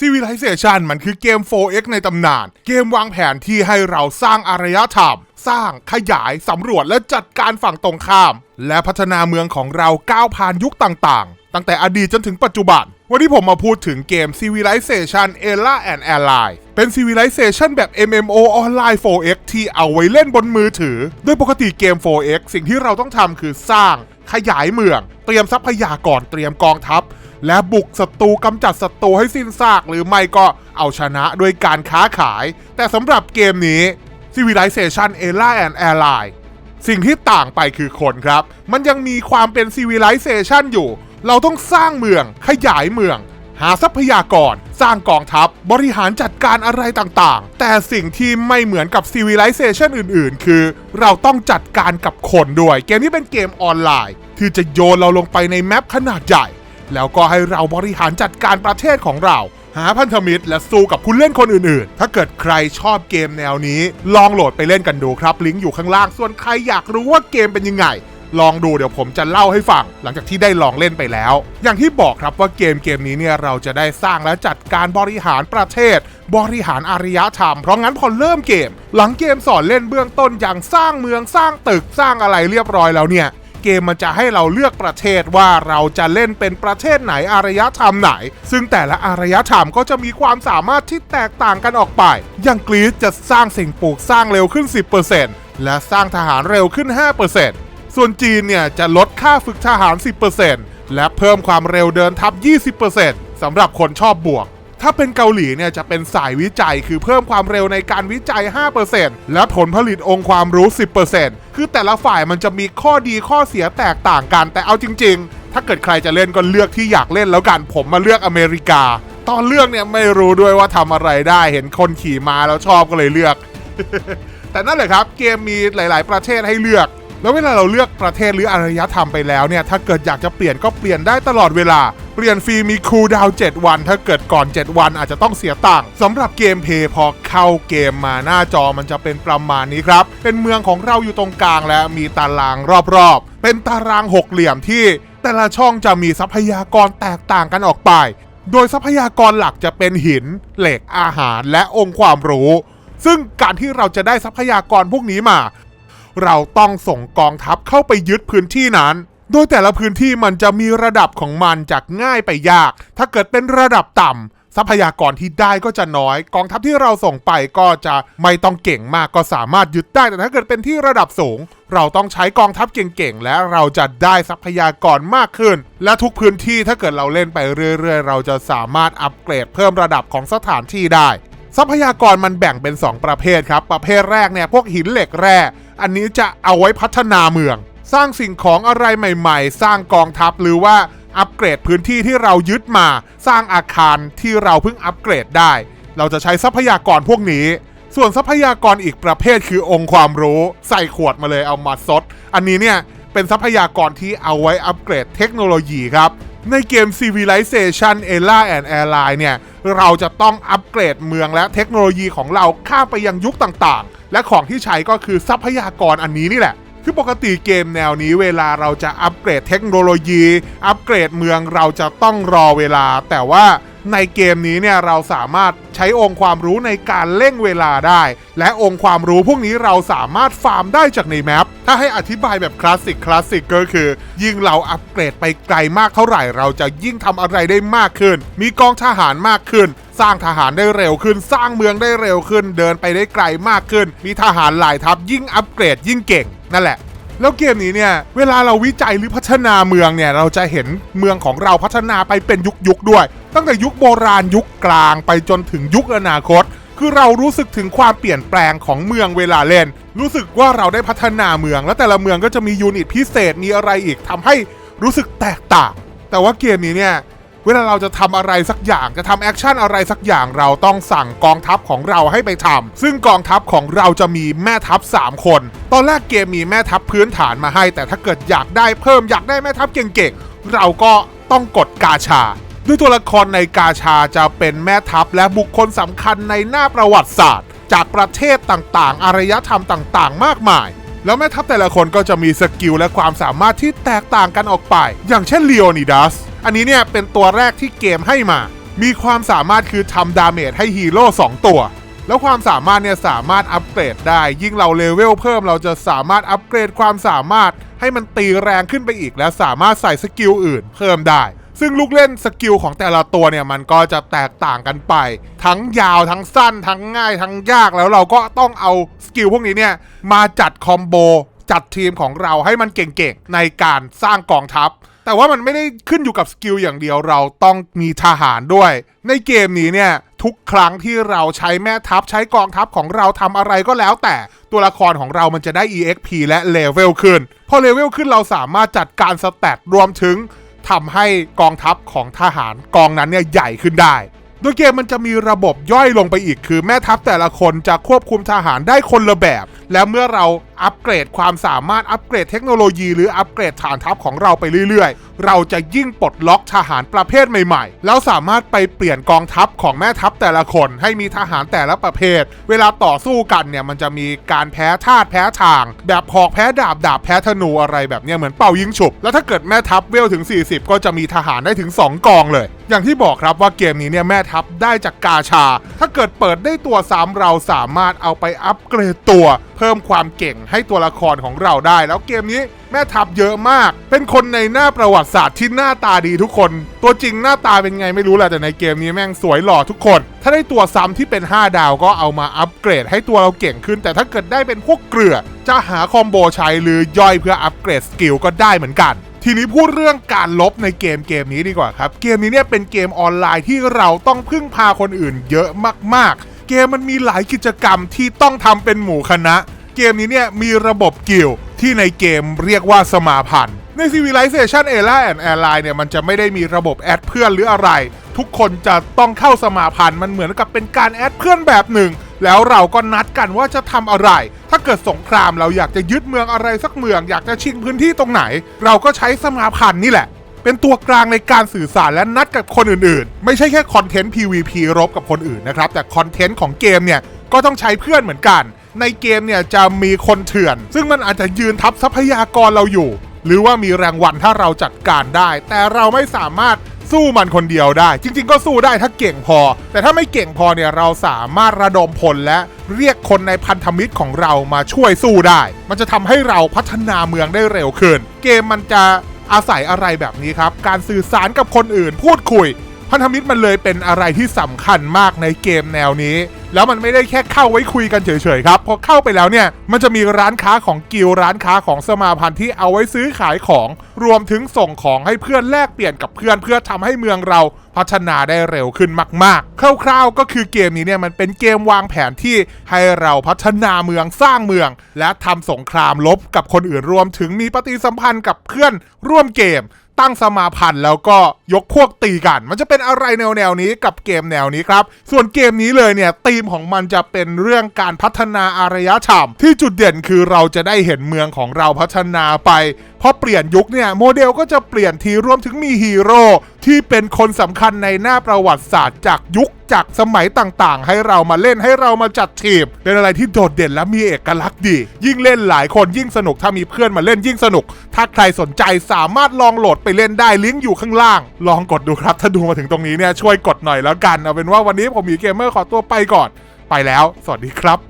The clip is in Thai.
Civilization มันคือเกม 4X ในตำนาน เกมวางแผนที่ให้เราสร้างอารยธรรม สร้าง ขยาย สำรวจและจัดการฝั่งตรงข้าม และพัฒนาเมืองของเราก้าวผ่านยุคต่างๆ ตั้งแต่อดีตจนถึงปัจจุบัน วันนี้ผมมาพูดถึงเกม Civilization Ella and Ally เป็น Civilization แบบ MMO ออนไลน์ 4X ที่เอาไว้เล่นบนมือถือ โดยปกติเกม 4X สิ่งที่เราต้องทำคือสร้าง ขยายเมือง เตรียมทรัพยากร เตรียมกองทัพ และบุกศัตรูกำจัดศัตรูให้สิ้นซากหรือไม่ก็เอาชนะด้วยการค้าขาย แต่สำหรับเกมนี้ Civilization e l a and Ally สิ่งที่ต่างไปคือคนครับ มันยังมีความเป็น Civilization อยู่ เราต้องสร้างเมือง ขยายเมือง หาทรัพยากร สร้างกองทัพ บริหารจัดการอะไรต่างๆ แต่สิ่งที่ไม่เหมือนกับ Civilization อื่นๆ คือ เราต้องจัดการกับคนด้วย เกมนี้เป็นเกมออนไลน์ ที่จะโยนเราลงไปในแมปขนาดใหญ่ แล้วก็ให้เราบริหารจัดการประเทศของเรา หาพันธมิตรและสู้กับผู้เล่นคนอื่นๆ ถ้าเกิดใครชอบเกมแนวนี้ ลองโหลดไปเล่นกันดูครับ ลิงก์อยู่ข้างล่าง ส่วนใครอยากรู้ว่าเกมเป็นยังไง ลองดูเดี๋ยวผมจะเล่าให้ฟัง หลังจากที่ได้ลองเล่นไปแล้ว อย่างที่บอกครับว่าเกมเกมนี้เนี่ยเราจะได้สร้างและจัดการบริหารประเทศ บริหารอารยธรรม เพราะงั้นพอเริ่มเกม หลังเกมสอนเล่นเบื้องต้นอย่างสร้างเมืองสร้างตึกสร้างอะไรเรียบร้อยแล้วเนี่ย เกมมันจะให้เราเลือกประเทศว่าเราจะเล่นเป็นประเทศไหนอารยธรรมไหน ซึ่งแต่ละอารยธรรมก็จะมีความสามารถที่แตกต่างกันออกไป อย่างกรีซจะสร้างสิ่งปลูกสร้างเร็วขึ้น 10%และสร้างทหารเร็วขึ้น 5%ส่วนจีนเนี่ยจะลดค่าฝึกทหาร 10%และเพิ่มความเร็วเดินทัพ 20%สำหรับคนชอบบวก ถ้าเป็นเกาหลีเนี่ยจะเป็นสายวิจัยคือเพิ่มความเร็วในการวิจัย 5%และผลผลิตองค์ความรู้ 10%คือแต่ละฝ่ายมันจะมีข้อดีข้อเสียแตกต่างกัน แต่เอาจริง ๆ ถ้าเกิดใครจะเล่นก็เลือกที่อยากเล่นแล้วกันผมมาเลือกอเมริกา ตอนเลือกเนี่ยไม่รู้ด้วยว่าทำอะไรได้เห็นคนขี่มาแล้วชอบก็เลยเลือก แต่นั่นแหละครับเกมมีหลาย ๆ ประเทศให้เลือก แล้วเวลาเราเลือกประเทศหรืออารยธรรมไปแล้วเนี่ย ถ้าเกิดอยากจะเปลี่ยนก็เปลี่ยนได้ตลอดเวลา เปลี่ยนฟรีมีคูลดาวน์7วัน ถ้าเกิดก่อน 7 วันอาจจะต้องเสียตังค์สำหรับเกมเพย์พอเข้าเกมมาหน้าจอมันจะเป็นประมาณนี้ครับ เป็นเมืองของเราอยู่ตรงกลางและมีตารางรอบๆ เป็นตารางหกเหลี่ยมที่ แต่ละช่องจะมีทรัพยากรแตกต่างกันออกไป โดยทรัพยากรหลักจะเป็นหิน เหล็กอาหารและองค์ความรู้ ซึ่งการที่เราจะได้ทรัพยากรพวกนี้มา เราต้องส่งกองทัพเข้าไปยึดพื้นที่นั้น โดยแต่ละพื้นที่มันจะมีระดับของมันจากง่ายไปยาก ถ้าเกิดเป็นระดับต่ำทรัพยากรที่ได้ก็จะน้อย กองทัพที่เราส่งไปก็จะไม่ต้องเก่งมากก็สามารถยึดได้แต่ถ้าเกิดเป็นที่ระดับสูง เราต้องใช้กองทัพเก่งๆและเราจะได้ทรัพยากรมากขึ้น และทุกพื้นที่ถ้าเกิดเราเล่นไปเรื่อย ๆ เราจะสามารถอัปเกรดเพิ่มระดับของสถานที่ได้ ทรัพยากรมันแบ่งเป็น 2 ประเภทครับ ประเภทแรกเนี่ยพวกหินเหล็กแร่ อันนี้จะเอาไว้พัฒนาเมือง สร้างสิ่งของอะไรใหม่ ๆ สร้างกองทัพหรือว่าอัปเกรดพื้นที่ที่เรายึดมา สร้างอาคารที่เราเพิ่งอัปเกรดได้ เราจะใช้ทรัพยากรพวกนี้ ส่วนทรัพยากรอีกประเภทคือองค์ความรู้ ใส่ขวดมาเลยเอามาซด อันนี้เนี่ยเป็นทรัพยากรที่เอาไว้อัปเกรดเทคโนโลยีครับ ในเกม Civilization Era and Airline เนี่ย เราจะต้องอัปเกรดเมืองและเทคโนโลยีของเราข้ามไปยังยุคต่างๆ และของที่ใช้ก็คือทรัพยากรอันนี้นี่แหละ คือปกติเกมแนวนี้เวลาเราจะอัปเกรดเทคโนโลยี อัปเกรดเมืองเราจะต้องรอเวลาแต่ว่า ในเกมนี้เนี่ยเราสามารถใช้องค์ความรู้ในการเร่งเวลาได้ และองค์ความรู้พวกนี้เราสามารถฟาร์มได้จากในแมปถ้าให้อธิบายแบบคลาสสิกคลาสสิกก็คือ ยิ่งเราอัปเกรดไปไกลมากเท่าไหร่ เราจะยิ่งทำอะไรได้มากขึ้น มีกองทหารมากขึ้นสร้างทหารได้เร็วขึ้น สร้างเมืองได้เร็วขึ้น เดินไปได้ไกลมากขึ้น มีทหารหลายทัพยิ่งอัปเกรดยิ่งเก่ง นั่นแหละ แล้วเกมนี้เนี่ยเวลาเราวิจัยหรือพัฒนาเมืองเนี่ยเราจะเห็นเมืองของเราพัฒนาไปเป็นยุคยุคๆด้วย ตั้งแต่ยุคโบราณยุคกลางไปจนถึงยุคอนาคต คือเรารู้สึกถึงความเปลี่ยนแปลงของเมืองเวลาเล่น รู้สึกว่าเราได้พัฒนาเมือง และแต่ละเมืองก็จะมียูนิตพิเศษมีอะไรอีกทำให้รู้สึกแตกต่าง แต่ว่าเกมนี้เนี่ย เวลาเราจะทำอะไรสักอย่างจะทำแอคชั่นอะไรสักอย่างเราต้องสั่งกองทัพของเราให้ไปทำซึ่งกองทัพของเราจะมีแม่ทัพ 3 คน ตอนแรกเกมมีแม่ทัพพื้นฐานมาให้ แต่ถ้าเกิดอยากได้เพิ่มอยากได้แม่ทัพเก่งๆ เราก็ต้องกดกาชาด้วยตัวละครในกาชาจะเป็นแม่ทัพและบุคคลสำคัญในหน้าประวัติศาสตร์ จากประเทศต่างๆ อารยธรรมต่างๆ มากมายแล้วแม่ทัพแต่ละคนก็จะมีสกิลและความสามารถที่แตกต่างกันออกไป อย่างเช่นเลโอนิดัส อันนี้เนี่ยเป็นตัวแรกที่เกมให้มา มีความสามารถคือทำดาเมจให้ฮีโร่2ตัว แล้วความสามารถเนี่ยสามารถอัปเกรดได้ ยิ่งเราเลเวลเพิ่มเราจะสามารถอัปเกรดความสามารถให้มันตีแรงขึ้นไปอีก และสามารถใส่สกิลอื่นเพิ่มได้ ซึ่งลูกเล่นสกิลของแต่ละตัวเนี่ยมันก็จะแตกต่างกันไป ทั้งยาวทั้งสั้น ทั้งง่าย ทั้งยากแล้วเราก็ต้องเอาสกิลพวกนี้เนี่ยมาจัดคอมโบจัดทีมของเราให้มันเก่งๆในการสร้างกองทัพ แต่ว่ามันไม่ได้ขึ้นอยู่กับสกิลอย่างเดียวเราต้องมีทหารด้วย ในเกมนี้เนี่ยทุกครั้งที่เราใช้แม่ทัพใช้กองทัพของเราทำอะไรก็แล้วแต่ตัวละครของเรามันจะได้ EXP และเลเวลขึ้น พอเลเวลขึ้นเราสามารถจัดการสแตทรวมถึงทำให้กองทัพของทหารกองนั้นเนี่ยใหญ่ขึ้นได้ โดยเกมมันจะมีระบบย่อยลงไปอีกคือแม่ทัพแต่ละคนจะควบคุมทหารได้คนละแบบ แล้วเมื่อเรา อัปเกรดความสามารถอัปเกรดเทคโนโลยีหรืออัปเกรดฐานทัพของเราไปเรื่อยๆ เราจะยิ่งปลดล็อกทหารประเภทใหม่ๆ แล้วสามารถไปเปลี่ยนกองทัพของแม่ทัพแต่ละคน ให้มีทหารแต่ละประเภท เวลาต่อสู้กันเนี่ยมันจะมีการแพ้ธาตุแพ้ทาง แบบหอกแพ้ดาบดาบแพ้ธนูอะไรแบบเนี้ยเหมือนเป่ายิงฉุบ แล้วถ้าเกิดแม่ทัพเวลถึง 40 ก็จะมีทหารได้ถึง 2 กองเลย อย่างที่บอกครับว่าเกมนี้เนี่ยแม่ทัพได้จากกาชา ถ้าเกิดเปิดได้ตัวซ้ำเราสามารถเอาไปอัปเกรดตัว เพิ่มความเก่งให้ตัวละครของเราได้ แล้วเกมนี้แม่ทัพเยอะมาก เป็นคนในหน้าประวัติศาสตร์ที่หน้าตาดีทุกคน ตัวจริงหน้าตาเป็นไงไม่รู้แหละแต่ในเกมนี้แม่งสวยหล่อทุกคน ถ้าได้ตัวซ้ำที่เป็น 5 ดาวก็เอามาอัปเกรดให้ตัวเราเก่งขึ้น แต่ถ้าเกิดได้เป็นพวกเกลือ จะหาคอมโบใช้หรือย่อยเพื่ออัปเกรดสกิลก็ได้เหมือนกันทีนี้พูดเรื่องการลบในเกมเกมนี้ดีกว่าครับ เกมนี้เนี่ยเป็นเกมออนไลน์ที่เราต้องพึ่งพาคนอื่นเยอะมากๆ เกมมันมีหลายกิจกรรมที่ต้องทำเป็นหมู่คณะ เกมนี้เนี่ยมีระบบกิลที่ในเกมเรียกว่าสมาพันธ์ใน Civilization Era and Airline เนี่ยมันจะไม่ได้มีระบบแอดเพื่อนหรืออะไร ทุกคนจะต้องเข้าสมาพันธ์มันเหมือนกับเป็นการแอดเพื่อนแบบหนึ่ง แล้วเราก็นัดกันว่าจะทำอะไร ถ้าเกิดสงครามเราอยากจะยึดเมืองอะไรสักเมือง อยากจะชิงพื้นที่ตรงไหน เราก็ใช้สมาพันธ์นี่แหละ เป็นตัวกลางในการสื่อสารและนัดกับคนอื่นๆ ไม่ใช่แค่คอนเทนต์ PVP รบกับคนอื่นนะครับ แต่คอนเทนต์ของเกมเนี่ยก็ต้องใช้เพื่อนเหมือนกัน ในเกมเนี่ยจะมีคนเถื่อน ซึ่งมันอาจจะยืนทับทรัพยากรเราอยู่ หรือว่ามีรางวัลถ้าเราจัดการได้ แต่เราไม่สามารถสู้มันคนเดียวได้ จริง ๆ ก็สู้ได้ถ้าเก่งพอ แต่ถ้าไม่เก่งพอเนี่ยเราสามารถระดมพลและเรียกคนในพันธมิตรของเรามาช่วยสู้ได้ มันจะทำให้เราพัฒนาเมืองได้เร็วขึ้น เกมมันจะ อาศัยอะไรแบบนี้ครับ การสื่อสารกับคนอื่นพูดคุย พันธมิตรมันเลยเป็นอะไรที่สำคัญมากในเกมแนวนี้ แล้วมันไม่ได้แค่เข้าไว้คุยกันเฉยๆครับ พอเข้าไปแล้วเนี่ย มันจะมีร้านค้าของกิลร้านค้าของสมาพันธ์ที่เอาไว้ซื้อขายของ รวมถึงส่งของให้เพื่อนแลกเปลี่ยนกับเพื่อนเพื่อทำให้เมืองเราพัฒนาได้เร็วขึ้นมากๆ คร่าวๆ ก็คือเกมนี้เนี่ยมันเป็นเกมวางแผนที่ให้เราพัฒนาเมืองสร้างเมือง และทำสงครามลบกับคนอื่นรวมถึงมีปฏิสัมพันธ์กับเพื่อนร่วมเกม ตั้งสมาพันธ์แล้วก็ยกพวกตีกัน มันจะเป็นอะไรแนวแนวนี้กับเกมแนวนี้ครับ ส่วนเกมนี้เลยเนี่ยธีมของมันจะเป็นเรื่องการพัฒนาอารยธรรม ที่จุดเด่นคือเราจะได้เห็นเมืองของเราพัฒนาไป พอเปลี่ยนยุคเนี่ยโมเดลก็จะเปลี่ยนทีรวมถึงมีฮีโร่ที่เป็นคนสำคัญในหน้าประวัติศาสตร์จากยุคจากสมัยต่างๆ ให้เรามาเล่นให้เรามาจัดทีมเป็นอะไรที่โดดเด่นและมีเอกลักษณ์ดี ยิ่งเล่นหลายคนยิ่งสนุกถ้ามีเพื่อนมาเล่นยิ่งสนุก ถ้าใครสนใจสามารถลองโหลดไปเล่นได้ลิงก์อยู่ข้างล่าง ลองกดดูครับ ถ้าดูมาถึงตรงนี้เนี่ยช่วยกดหน่อยแล้วกันเอาเป็นว่าวันนี้ผมมีเกมเมอร์ขอตัวไปก่อน ไปแล้ว สวัสดีครับ